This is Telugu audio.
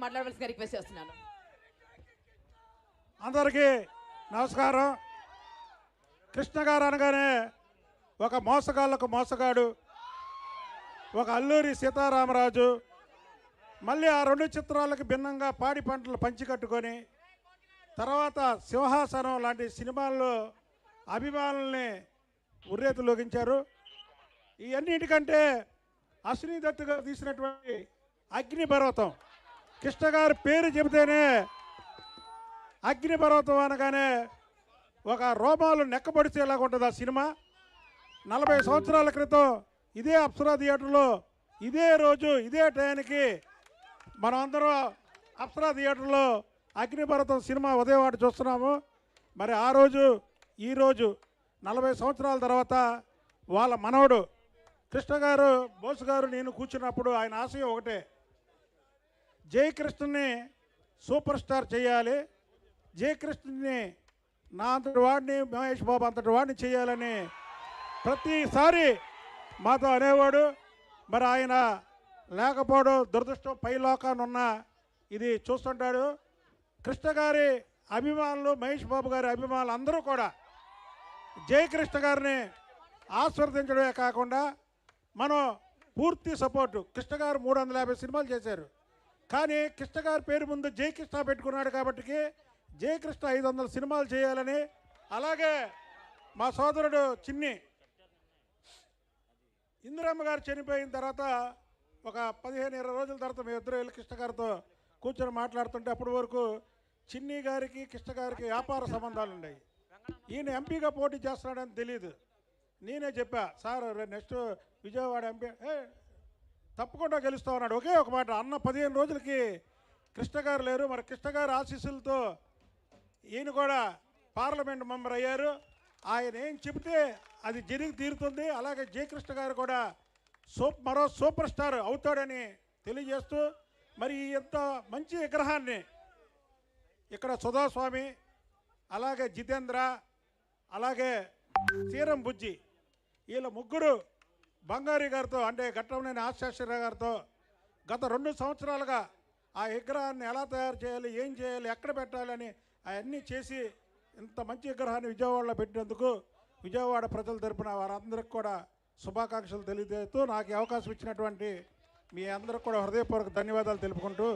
గారిని మాట్లాడవలసిన రిక్వెస్ట్ చేస్తున్నాను. అందరికీ నమస్కారం. కృష్ణ గారు అనగానే ఒక మోసగాళ్ళకు మోసగాడు ఒక అల్లూరి సీతారామరాజు మళ్ళీ ఆ రెండు చిత్రాలకు భిన్నంగా పాడి పంటలు పంచికట్టుకొని తర్వాత సింహాసనం లాంటి సినిమాల్లో అభిమానుల్ని ఉర్రేతులోగించారు ఇవన్నిటికంటే అశ్విని దత్తుగా తీసినటువంటి అగ్నిపర్వతం కృష్ణ గారి పేరు చెబితేనే అగ్నిపర్వతం అనగానే ఒక రోమాలు నెక్కబడిచేలాగా ఉంటుంది ఆ సినిమా. నలభై సంవత్సరాల క్రితం ఇదే అప్సరా థియేటర్లో ఇదే రోజు ఇదే టైంకి మనం అందరం అప్సరా థియేటర్లో అగ్నిపర్వతం సినిమా ఉదయవాడ చూస్తున్నాము. మరి ఆ రోజు ఈరోజు నలభై సంవత్సరాల తర్వాత వాళ్ళ మనవడు కృష్ణ గారు బోసు గారు నేను కూర్చున్నప్పుడు ఆయన ఆశయం ఒకటే. జయకృష్ణని సూపర్ స్టార్ చేయాలి. జయకృష్ణని నా అంతటి వాడిని మహేష్ బాబు అంతటి వాడిని చేయాలని ప్రతిసారి మాతో అనేవాడు. మరి ఆయన లేకపోవడం దురదృష్టం పై లోకానున్న ఉన్న ఇది చూస్తుంటాడు. కృష్ణ గారి అభిమానులు మహేష్ బాబు గారి అభిమానులు అందరూ కూడా జయకృష్ణ గారిని ఆస్వర్దించడమే కాకుండా మనం పూర్తి సపోర్టు. కృష్ణ గారు మూడు వందల యాభై సినిమాలు చేశారు. కానీ కృష్ణ గారి పేరు ముందు జయకృష్ణ పెట్టుకున్నాడు కాబట్టి జయకృష్ణ ఐదు వందల సినిమాలు చేయాలని అలాగే మా సోదరుడు చిన్ని ఇందిరమ్మ గారు చనిపోయిన తర్వాత ఒక పదిహేను ఇరవై రోజుల తర్వాత మేము ఇద్దరు వెళ్ళి కృష్ణ గారితో కూర్చొని మాట్లాడుతుంటే అప్పటి వరకు చిన్ని గారికి కృష్ణ గారికి వ్యాపార సంబంధాలు ఉన్నాయి. ఈయన ఎంపీగా పోటీ చేస్తున్నాడని తెలియదు నేనే చెప్పా సార్ నెక్స్ట్ విజయవాడ ఎంపీ తప్పకుండా గెలుస్తా ఉన్నాడు ఒకే ఒక మాట అన్న పదిహేను రోజులకి కృష్ణ గారు లేరు. మరి కృష్ణగారు ఆశీస్సులతో ఈయన కూడా పార్లమెంట్ మెంబర్ అయ్యారు. ఆయన ఏం చెబితే అది జరిగి తీరుతుంది. అలాగే జయకృష్ణ గారు కూడా సూప్ మరో సూపర్ స్టార్ అవుతాడని తెలియజేస్తూ మరి ఇంత మంచి విగ్రహాన్ని ఇక్కడ సుధాస్వామి అలాగే జితేంద్ర అలాగే తీరం బుజ్జి వీళ్ళ ముగ్గురు బంగారి గారితో అంటే ఘట్టంనేని ఆశాశ్వర గారితో గత రెండు సంవత్సరాలుగా ఆ విగ్రహాన్ని ఎలా తయారు చేయాలి ఏం చేయాలి ఎక్కడ పెట్టాలని అవన్నీ చేసి ఇంత మంచి విగ్రహాన్ని విజయవాడలో పెట్టినందుకు విజయవాడ ప్రజల తరపున వారందరికి కూడా శుభాకాంక్షలు తెలియజేస్తూ నాకు అవకాశం ఇచ్చినటువంటి మీ అందరికి కూడా హృదయపూర్వక ధన్యవాదాలు తెలుపుకుంటూ